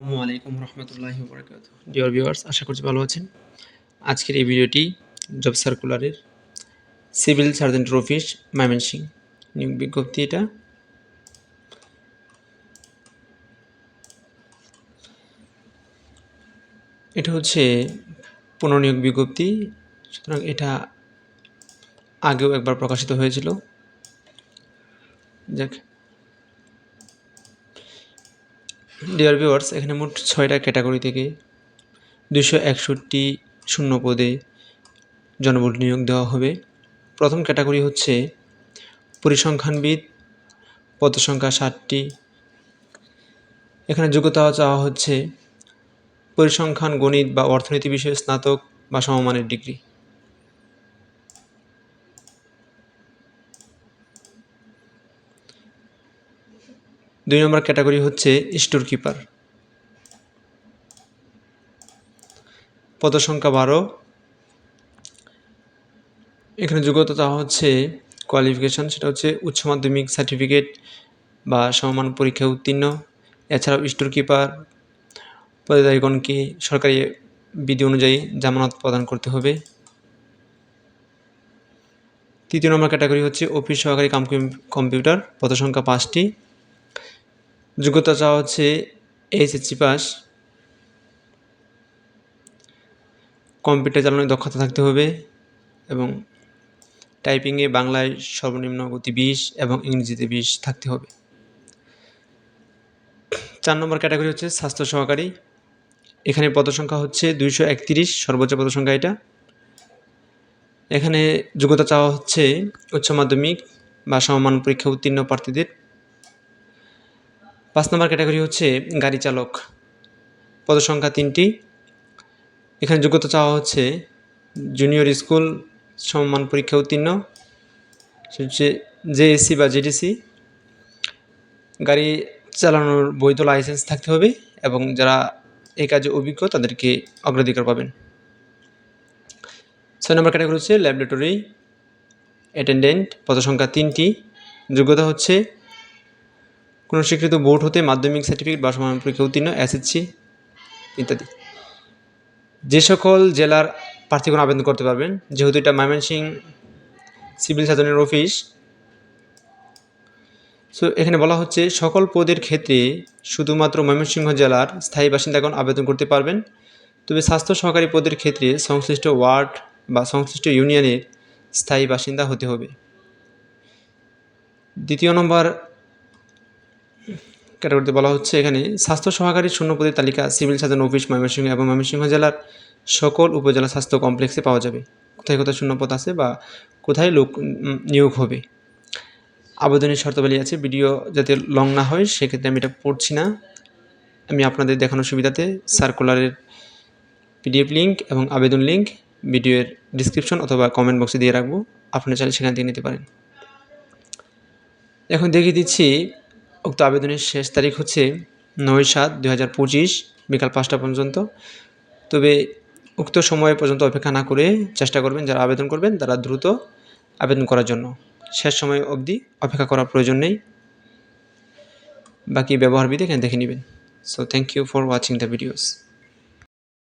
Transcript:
আসসালামু আলাইকুম রহমতুল্লাহি বরকাত ডিয়ার ভিউয়ার্স আশা করছি ভালো আছেন। আজকের এই ভিডিওটি জব সার্কুলারের সিভিল সার্জেন্টের অফিস ময়মনসিং নিয়োগ বিজ্ঞপ্তি এটা। এটা হচ্ছে পুনর্নিয়োগ বিজ্ঞপ্তি, সুতরাং এটা আগেও একবার প্রকাশিত হয়েছিল। যাক ডিয়ার ভিউয়ার্স এখানে মোট ছয়টা ক্যাটাগরি থেকে দুশো একষট্টি শূন্য পদে জনবল নিয়োগ দেওয়া হবে। প্রথম ক্যাটাগরি হচ্ছে পরিসংখ্যানবিদ পদ সংখ্যা ষাটটি। এখানে যোগ্যতা চাওয়া হচ্ছে পরিসংখ্যান, গণিত বা অর্থনীতি বিষয়ে স্নাতক বা সমমানের ডিগ্রি। দুই নম্বর ক্যাটাগরি হচ্ছে স্টোর কিপার। পদ সংখ্যা বারো। এখানে যোগ্যতা হচ্ছে কোয়ালিফিকেশান সেটা হচ্ছে উচ্চ মাধ্যমিক সার্টিফিকেট বা সমমান পরীক্ষায় উত্তীর্ণ। এছাড়াও স্টোর কিপার পদাধিকারীগণকে সরকারি বিধি অনুযায়ী জামানত প্রদান করতে হবে। তৃতীয় নম্বর ক্যাটাগরি হচ্ছে অফিস সহকারী কম্পিউটার পদ সংখ্যা পাঁচটি। যোগ্যতা চাওয়া হচ্ছে এইচএসসি পাস কম্পিউটার চালানোর দক্ষতা থাকতে হবে এবং টাইপিংয়ে বাংলায় সর্বনিম্ন গতি বিশ এবং ইংরেজিতে বিশ থাকতে হবে। চার নম্বর ক্যাটাগরি হচ্ছে স্বাস্থ্য সহকারী। এখানে পদসংখ্যা হচ্ছে দুইশো একত্রিশ, সর্বোচ্চ পদসংখ্যা এটা। এখানে যোগ্যতা চাওয়া হচ্ছে উচ্চ মাধ্যমিক বা সমমান পরীক্ষা উত্তীর্ণ প্রার্থীদের। পাঁচ নম্বর ক্যাটাগরি হচ্ছে গাড়ি চালক। পদসংখ্যা তিনটি। এখানে যোগ্যতা চাওয়া হচ্ছে জুনিয়র স্কুল সমমান পরীক্ষা উত্তীর্ণ জেএসসি বা জেডিসি গাড়ি চালানোর বৈধ লাইসেন্স থাকতে হবে এবং যারা এই কাজে অভিজ্ঞ তাদেরকে অগ্রাধিকার পাবেন। ছয় নম্বর ক্যাটাগরি হচ্ছে ল্যাবরেটরি অ্যাটেন্ডেন্ট পদসংখ্যা তিনটি। যোগ্যতা হচ্ছে কোনো স্বীকৃত বোর্ড হতে মাধ্যমিক সার্টিফিকেট বা সমান পরীক্ষা উত্তীর্ণ এসএসসি ইত্যাদি। যে সকল জেলার প্রার্থীগণ আবেদন করতে পারবেন, যেহেতু এটা ময়মনসিং সিভিল সার্জনের অফিস। সো এখানে বলা হচ্ছে সকল পদের ক্ষেত্রে শুধুমাত্র ময়মনসিংহ জেলার স্থায়ী বাসিন্দাগণ আবেদন করতে পারবেন। তবে স্বাস্থ্য সহকারী পদের ক্ষেত্রে সংশ্লিষ্ট ওয়ার্ড বা সংশ্লিষ্ট ইউনিয়নের স্থায়ী বাসিন্দা হতে হবে। দ্বিতীয় নম্বর ক্যাটাগরিতে বলা হচ্ছে, এখানে স্বাস্থ্য সহকারী শূন্যপদের তালিকা, সিভিল সার্জন অফিস, ময়মনসিংহ এবং ময়মনসিংহ জেলার সকল উপজেলা স্বাস্থ্য কমপ্লেক্সে পাওয়া যাবে। কোথায় কোথায় শূন্যপদ আছে বা কোথায় লোক নিয়োগ হবে? আবেদনের শর্তাবলী আছে, ভিডিও যাতে লং না হয়, সেক্ষেত্রে আমি এটা পড়ছি না। আমি আপনাদের দেখানোর সুবিধাতে সার্কুলারের পিডিএফ লিঙ্ক এবং আবেদন লিঙ্ক ভিডিওর ডিসক্রিপশন অথবা কমেন্ট বক্সে দিয়ে রাখব। আপনারা চাইলে সেখান থেকে নিতে পারেন। এখন দেখিয়ে দিচ্ছি উক্ত আবেদনের শেষ তারিখ হচ্ছে নয় সাত দু হাজার পঁচিশ, বিকাল পাঁচটা পর্যন্ত। তবে উক্ত সময় পর্যন্ত অপেক্ষা না করে চেষ্টা করবেন, যারা আবেদন করবেন তারা দ্রুত আবেদন করার জন্য। শেষ সময় অবধি অপেক্ষা করার প্রয়োজন নেই। বাকি ব্যবহারবিধি এখানে দেখে নেবেন। So thank you for watching the videos